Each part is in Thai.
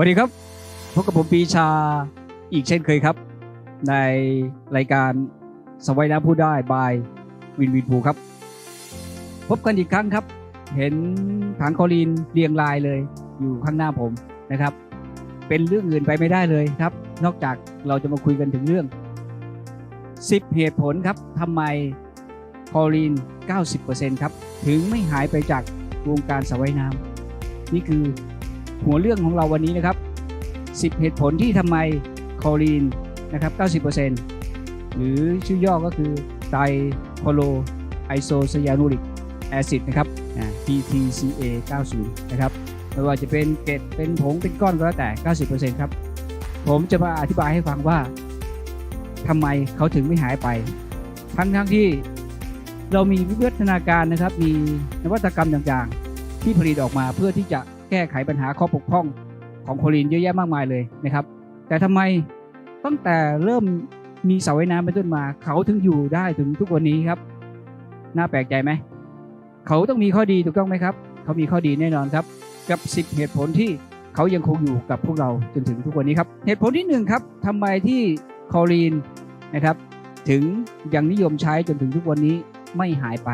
วัสดีครับพบกับผมปีชาอีกเช่นเคยครับ ในรายการสวัยน้ำพูดได้บายวินวินภูครับ พบกันอีกครั้งครับ เห็นถังคอรีนเรียงรายเลยอยู่ข้างหน้าผมนะครับ เป็นเรื่องอื่นไปไม่ได้เลยครับ นอกจากเราจะมาคุยกันถึงเรื่อง 10 เหตุผลครับทำไมคลอรีน 90%ครับ ถึงไม่หายไปจากวงการสระว่ายน้ำนี่คือ หัวเรื่องของเราวันนี้นะครับ 10 เหตุผลที่ทำไมคอรีนนะครับ 90%หรือชื่อย่อก็คือไตรโคโลไอโซไซยานูริกแอซิดนะครับอ่า PTCA 90 นะครับ ไม่ว่าจะเป็นเกล็ดเป็นผงเป็นก้อนก็แล้วแต่ 90%ครับ ผมจะมาอธิบายให้ฟังว่าทำไมเขาถึงไม่หายไป ทั้งทั้งๆที่เรามีวิวัฒนาการนะครับ มีนวัตกรรมต่างๆ ที่ผลิตออกมาเพื่อที่จะ แก้ไขปัญหาข้อบกพร่องของโคลีนเยอะแยะมากมายเลยนะครับ แต่ทำไมตั้งแต่เริ่มมีเสาไว่ายน้ำเป็นต้นมา เขาถึงอยู่ได้ถึงทุกวันนี้ครับน่าแปลกใจไหมเขาต้องมีข้อดีถูกต้องไหมครับ เขามีข้อดีแน่นอนครับ กับ 10 เหตุผลที่เขายังคงอยู่กับพวกเราจนถึงทุกวันนี้ครับเหตุผลที่หนึ่งครับทำไมที่คลอรีนนะครับ ถึงยังนิยมใช้จนถึงทุกวันนี้ไม่หายไป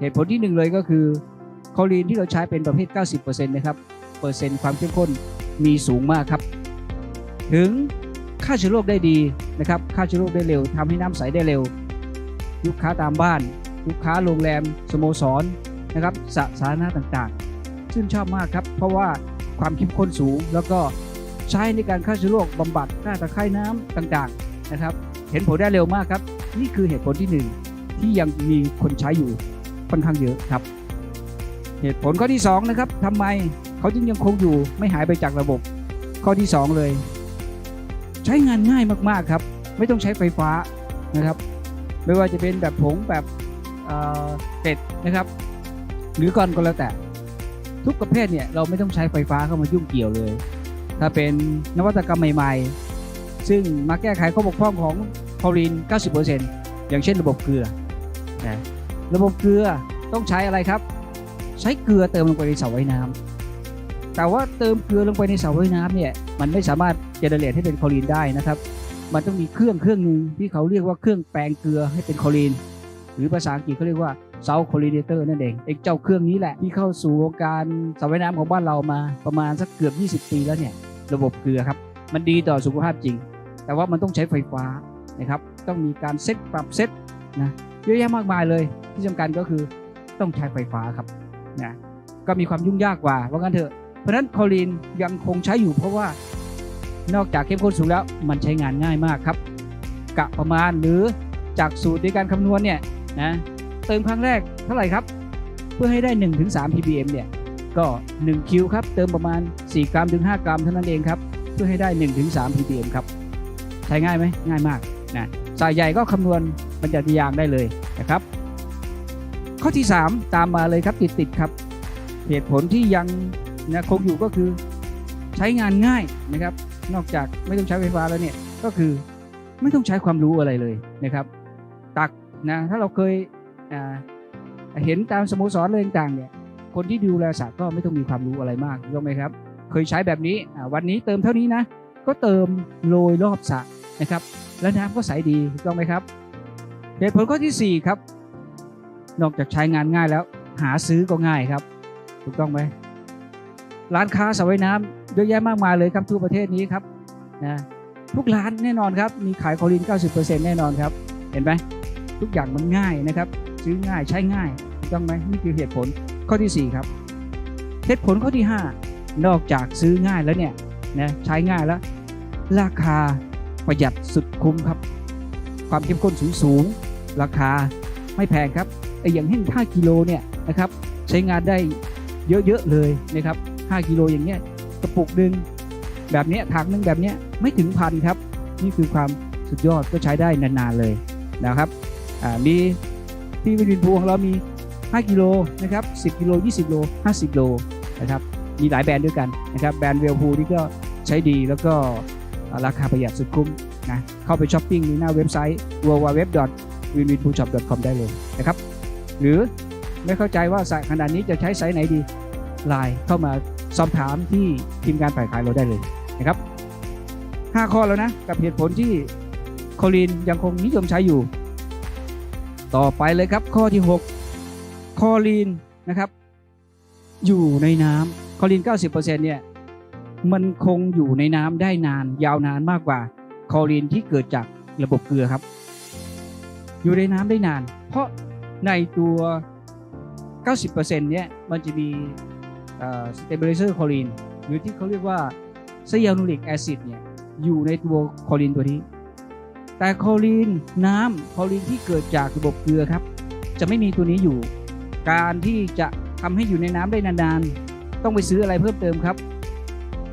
เหตุผลที่หนึ่งเลยก็คือ คลอรีนที่เราใช้เป็นประเภท 90%นะครับเปอร์เซ็นต์ความเข้มข้นมีสูงมากครับ ถึงฆ่าเชื้อโรคได้ดีนะครับฆ่าเชื้อโรคได้เร็วทำให้น้ำใสได้เร็ว ลูกค้าตามบ้าน ลูกค้าโรงแรม สโมสรนะครับสสาธารณะต่างๆ ชื่นชอบมากครับ เพราะว่าความเข้มข้นสูง แล้วก็ใช้ในการฆ่าเชื้อโรคบำบัดฆ่าตะไคร่น้ำต่างๆนะครับ เห็นผลได้เร็วมากครับ นี่คือเหตุผลที่หนึ่งที่ยังมีคนใช้อยู่ค่อนข้างเยอะครับ เหตุผลข้อที่สองนะครับทำไมเขาจึงยังคงอยู่ไม่หายไปจากระบบ ข้อที่สองเลย ใช้งานง่ายมากๆครับ ไม่ต้องใช้ไฟฟ้านะครับ ไม่ว่าจะเป็นแบบผงแบบเเป็ดนะครับ หรือก้อนก็แล้วแต่ ทุกประเภทเนี่ยเราไม่ต้องใช้ไฟฟ้าเข้ามายุ่งเกี่ยวเลย ถ้าเป็นนวัตกรรมใหม่ๆ ซึ่งมาแก้ไขข้อบกพร่องของคลอรีน90%อย่างเช่นระบบเกลือนะระบบเกลือต้องใช้อะไรครับ ใช้เกลือเติมลงไปในเสาไว่ายน้ำแต่ว่าเติมเกลือลงไปในเสาไว่ายน้ำเนี่ยมันไม่สามารถเจเนเรตให้เป็นคลอรีนได้นะครับ มันต้องมีเครื่องเครื่องหนึ่งที่เขาเรียกว่าเครื่องแปลงเกลือให้เป็นคลอรีน หรือภาษาอังกฤษเขาเรียกว่าเซาคลอรีเนเตอร์นั่นเองไอ้เจ้าเครื่องนี้แหละที่เข้าสู่วงการสระว่ายน้ำของบ้านเรามาประมาณสักเกือบ 20 ปีแล้วเนี่ยระบบเกลือครับมันดีต่อสุขภาพจริง แต่ว่ามันต้องใช้ไฟฟ้านะครับต้องมีการเซตปรับเซตนะเยอะแยะมากมายเลยที่สำคัญก็คือต้องใช้ไฟฟ้าครับ นะก็มีความยุ่งยากกว่าว่างั้นเถอะเพราะฉะนั้นคอรีนยังคงใช้อยู่เพราะว่านอกจากเข้มข้นสูงแล้วมันใช้งานง่ายมากครับกะประมาณหรือจากสูตรในการคำนวณเนี่ยนะเติมครั้งแรกเท่าไหร่ครับ เพื่อให้ได้ 1-3 ppm เนี่ยก็ 1 คิวครับ เติมประมาณ 4 กรัมถึง 5 กรัมเท่านั้นเองครับ เพื่อให้ได้ 1-3 ppm ครับ ใช้ง่ายไหมง่ายมากนะสายใหญ่ก็คำนวณบรรจัยางได้เลยนะครับ ข้อที่ 3 ตามมาเลยครับติดๆครับ เหตุผลที่ยังนะคงอยู่ก็คือใช้งานง่ายนะครับ นอกจากไม่ต้องใช้ไฟฟ้าแล้วเนี่ยก็คือไม่ต้องใช้ความรู้อะไรเลยนะครับ ตักนะถ้าเราเคยเห็นตามสโมสรอะไรต่างๆเนี่ยคนที่ดูแลสระก็ไม่ต้องมีความรู้อะไรมากถูกไหมครับ เคยใช้แบบนี้วันนี้เติมเท่านี้นะ ก็เติมโรยรอบสระนะครับ แล้วน้ำก็ใสดีถูกต้องไหมครับ เหตุผลข้อที่ 4 ครับ นอกจากใช้งานง่ายแล้วหาซื้อก็ง่ายครับ ถูกต้องไหมร้านค้าสระว่ายน้ำเยอะแยะมากมายเลยครับทั่วประเทศนี้ครับนะทุกร้านแน่นอนครับ มีขายคอรีน90%แน่นอนครับ เห็นไหมทุกอย่างมันง่ายนะครับ ซื้อง่ายใช้ง่ายถูกต้องไหมนี่คือเหตุผลข้อทีสี่ 4 ครับเหตุผลข้อที่ 5 นอกจากซื้อง่ายแล้วเนี่ยนะใช้ง่ายแล้ว ราคาประหยัดสุดคุ้มครับ ความเข้มข้นสูงสูง ราคาไม่แพงครับ ออย่างแห้ง5กิโลเนี่ยนะครับใช้งานได้เยอะๆเลยนะครับ5กิโลอย่างเงี้ยกระปุกหนึ่งแบบเนี้ยถังหนึงแบบเนี้ยไม่ถึงพันครับนี่คือความสุดยอดก็ใช้ได้นานๆเลยนะครับอ่ามีที่วินวินพูของเรามี 5 กิโลนะครับ10 กิโล 20 โล 50 โลนะครับมีหลายแบรนด์ด้วยกันนะครับแบรนด์เวลพูนี่ก็ใช้ดีแล้วก็ราคาประหยัดสุดคุ้มนะเข้าไปช้อปปิ้งในหน้าเว็บไซต์ www.winwinpoolshop.com ได้เลยนะครับ หรือไม่เข้าใจว่าสายขนาดนี้จะใช้ไซส์ไหนดีไลน์เข้ามาสอบถามที่ทีมงานฝ่ายขายเราได้เลยนะครับห้าข้อแล้วนะ กับเหตุผลที่คอลีนยังคงนิยมใช้อยู่ ต่อไปเลยครับข้อที่ 6 คอลีนนะครับ อยู่ในน้ำคอลีน 90%เนี่ยมันคงอยู่ในน้ำได้นานยาวนานมากกว่าคอลีนที่เกิดจากระบบเกลือครับ อยู่ในน้ำได้นาน เพราะ ในตัว 90%เนี่ยมันจะมีสเตเบลิเซอร์คอลีนหรือที่เขาเรียกว่าไซยานูริกแอซิดเนี่ยอยู่ในตัวคอลีนตัวนี้ แต่คอลีนน้ำคอลีนที่เกิดจากระบบเกลือครับ จะไม่มีตัวนี้อยู่ การที่จะทำให้อยู่ในน้ำได้นานๆ ต้องไปซื้ออะไรเพิ่มเติมครับ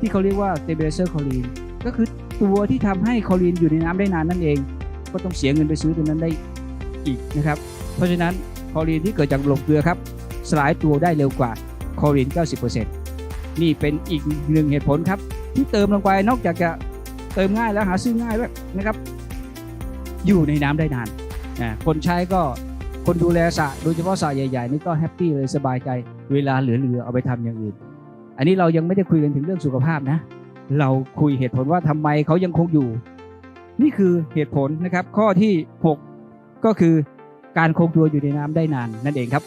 ที่เขาเรียกว่า stabilizer คอลีนก็คือตัวที่ทำให้คอลีนอยู่ในน้ำได้นานนั่นเอง ก็ต้องเสียเงินไปซื้อตัวนั้นได้อีกนะครับ เพราะฉะนั้นคอลีนที่เกิดจากระบเกลือครับสลายตัวได้เร็วกว่าคอลีน 90%นี่เป็นอีกหนึ่งเหตุผลครับ ที่เติมลงไปนอกจากจะเติมง่ายแล้วหาซื้อง่ายด้วนะครับ อยู่ในน้ำได้นานคนใช้ก็คนดูแลสระโดยเฉพาะสระใหญ่ๆนี่ก็แฮปปี้เลยสบายใจเวลาเหลือๆเอาไปทำอย่างอื่น อันนี้เรายังไม่ได้คุยกันถึงเรื่องสุขภาพนะ เราคุยเหตุผลว่าทำไมเขายังคงอยู่ นี่คือเหตุผลนะครับ ข้อที่ 6 ก็คือ การคงตัวอยู่ในน้ำได้นานนั่นเองครับ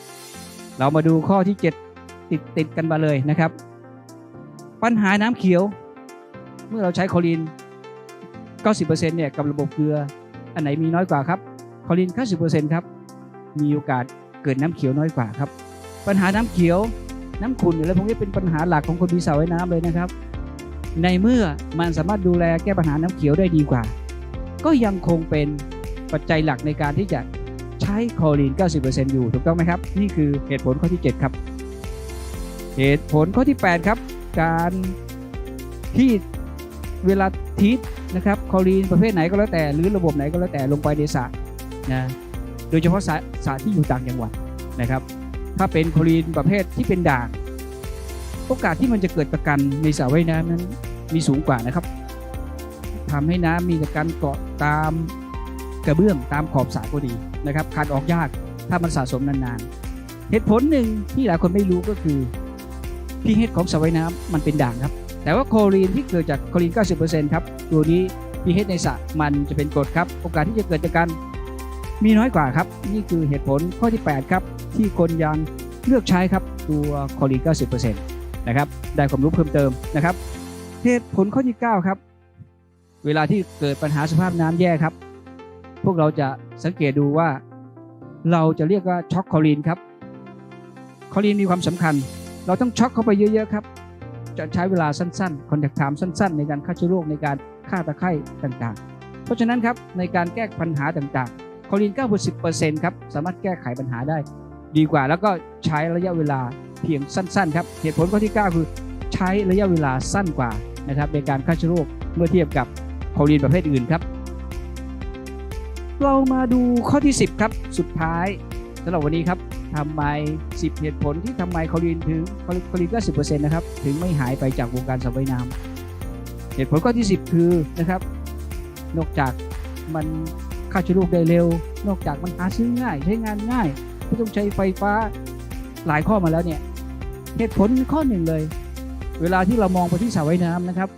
เรามาดูข้อที่ 7 ติดติดกันมาเลยนะครับ ปัญหาน้ำเขียว เมื่อเราใช้คอลีน90%เนี่ยกับระบบเกลือ อันไหนมีน้อยกว่าครับคอลีน90%ครับมีโอกาสเกิดน้ำเขียวน้อยกว่าครับ ปัญหาน้ำเขียวน้ำขุ่นอะไรพวกนี้เป็นปัญหาหลักของคนมีสระว่ายน้ำเลยนะครับ ในเมื่อมันสามารถดูแลแก้ปัญหาน้ำเขียวได้ดีกว่า ก็ยังคงเป็นปัจจัยหลักในการที่จะ ใช้คลอรีน 90%อยู่ถูกต้องไหมครับ นี่คือเหตุผลข้อที่ 7 ครับ เหตุผลข้อที่ 8 ครับ การที่เวลาทีทนะครับคลอรีนประเภทไหนก็แล้วแต่ หรือระบบไหนก็แล้วแต่ลงไปในสระนะโดยเฉพาะสระสระที่อยู่ต่างจังหวัดนะครับ ถ้าเป็นคลอรีนประเภทที่เป็นด่างโอกาสที่มันจะเกิดประกันในสระว่ายน้ำนั้นมีสูงกว่านะครับทำให้น้ำมีการเกาะตาม กระเบื้องตามขอบสระก็ดีนะครับขาดออกยากถ้ามันสะสมนานๆ เหตุผลหนึ่งที่หลายคนไม่รู้ก็คือ pH ของสระว่ายน้ำมันเป็นด่างครับ แต่ว่าโคลีนที่เกิดจากโคลอรีน 90%ครับตัวนี้ pH ในสระมันจะเป็นกรดครับ โอกาสที่จะเกิดจากการมีน้อยกว่าครับ นี่คือเหตุผลข้อที่ 8 ครับ ที่คนยังเลือกใช้ครับตัวโคลอรีน 90%นะครับได้ความรู้เพิ่มเติมนะครับเหตุผลข้อที่ 9 ครับ เวลาที่เกิดปัญหาสภาพน้ำแย่ครับ พวกเราจะสังเกตดูว่า เราจะเรียกว่าช็อกคอรีนครับคอรีนมีความสำคัญ เราต้องช็อกเข้าไปเยอะๆครับ จะใช้เวลาสั้นๆคอนแทคไทม์สั้น ๆ ในการฆ่าเชื้อโรคในการฆ่าตะไคร่ต่างๆ เพราะฉะนั้นครับในการแก้ปัญหาต่างๆคอรีน90%ครับสามารถแก้ไขปัญหาได้ ดีกว่าแล้วก็ใช้ระยะเวลาเพียงสั้นๆครับเหตุผลข้อที่ 9 คือใช้ระยะเวลาสั้นกว่านะครับในการฆ่าเชื้อโรคเมื่อเทียบกับคอรีนประเภทอื่นครับ เรามาดูข้อที่ 10 ครับ สุดท้ายสำหรับวันนี้ครับทำไม 10 เหตุผลที่ทำไมคอรีนถึงคลอรีน90%นะครับ ถึงไม่หายไปจากวงการสระว่ายน้ำเหตุผลข้อที่ 10 คือนะครับ นอกจากมันฆ่าเชื้อโรคได้เร็ว นอกจากมันหาซื้อง่าย ใช้งานง่ายไม่ต้องใช้ไฟฟ้าหลายข้อมาแล้วเนี่ยเหตุผลข้อหนึ่งเลย เวลาที่เรามองไปที่สระว่ายน้ำนะครับ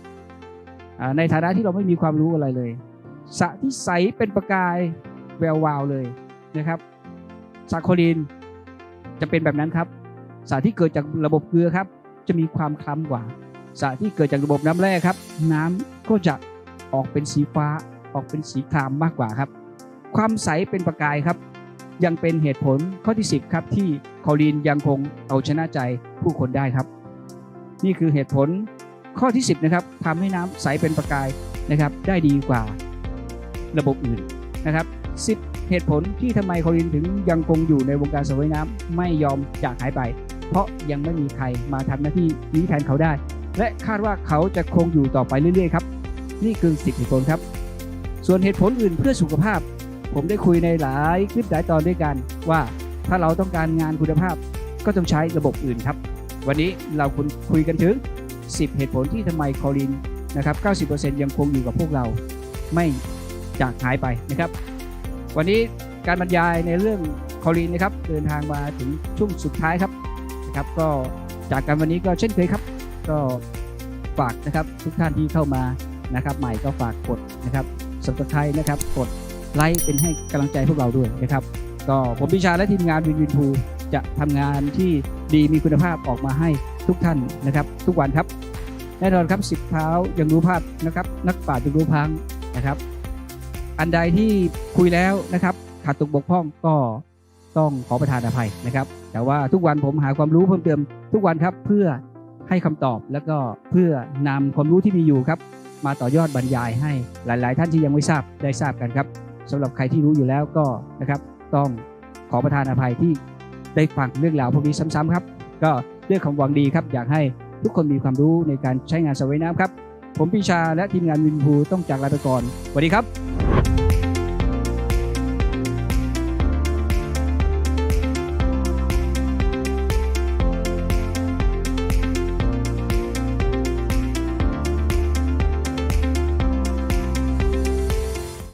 ในฐานะที่เราไม่มีความรู้อะไรเลย สระที่ใสเป็นประกายแวววาวเลยนะครับสระโคลีนจะเป็นแบบนั้นครับสระที่เกิดจากระบบเกลือครับ จะมีความคล้ำกว่าสระที่เกิดจากระบบน้ำแร่ครับ น้ำก็จะออกเป็นสีฟ้าออกเป็นสีครามมากกว่าครับ ความใสเป็นประกายครับ ยังเป็นเหตุผลข้อที่ 10 ครับ ที่คลอรีนยังคงเอาชนะใจผู้คนได้ครับ นี่คือเหตุผลข้อที่ 10 นะครับทำให้น้ำใสเป็นประกายนะครับ ได้ดีกว่า ระบบอื่นนะครับ10 เหตุผลที่ทำไมคลอรีนถึงยังคงอยู่ในวงการสระว่ายน้ำไม่ยอมจากหายไป เพราะยังไม่มีใครมาทำหน้าที่นี้แทนเขาได้ และคาดว่าเขาจะคงอยู่ต่อไปเรื่อยๆครับ นี่คือ 10 เหตุผลครับ ส่วนเหตุผลอื่นเพื่อสุขภาพ ผมได้คุยในหลายคลิปหลายตอนด้วยกันว่าถ้าเราต้องการงานคุณภาพก็ต้องใช้ระบบอื่นครับ วันนี้เราคุณคุยกันถึง 10 เหตุผลที่ทำไมคอรีนนะครับ 90%ยังคงอยู่กับพวกเรา ไม่ จากหายไปนะครับ วันนี้การบรรยายในเรื่องคอรีนนะครับเดินทางมาถึงช่วงสุดท้ายครับนะครับ ก็จากกันวันนี้ก็เช่นเคยครับ ก็ฝากนะครับทุกท่านที่เข้ามานะครับ ใหม่ก็ฝากกดนะครับสับสไครนะครับ กดไลค์เป็นให้กำลังใจพวกเราด้วยนะครับ ก็ผมพิชาและทีมงานวินวินพูจะทำงานที่ดีมีคุณภาพออกมาให้ทุกท่านนะครับ ทุกวันครับ แน่นอนครับสิบเท้ายังรู้พลาดนะครับ นักปราชญ์ยังรู้พังนะครับ อันใดที่คุยแล้วนะครับขาดตกบกพร่องก็ต้องขอประทานอภัยนะครับ แต่ว่าทุกวันผมหาความรู้เพิ่มเติมทุกวันครับเพื่อให้คำตอบแล้วก็เพื่อนำความรู้ที่มีอยู่ครับ มาต่อยอดบรรยายให้หลาย ๆ ท่านที่ยังไม่ทราบได้ทราบกันครับสำหรับใครที่รู้อยู่แล้วก็นะครับต้องขอประทานอภัยที่ได้ฟังเรื่องราวพวกนี้ซ้ำๆครับ ก็ด้วยความหวังดีครับ อยากให้ทุกคนมีความรู้ในการใช้งานสระว่ายน้ำครับ ผมปีชาและทีมงานวินพูต้องจากลาไปก่อนสวัสดีครับ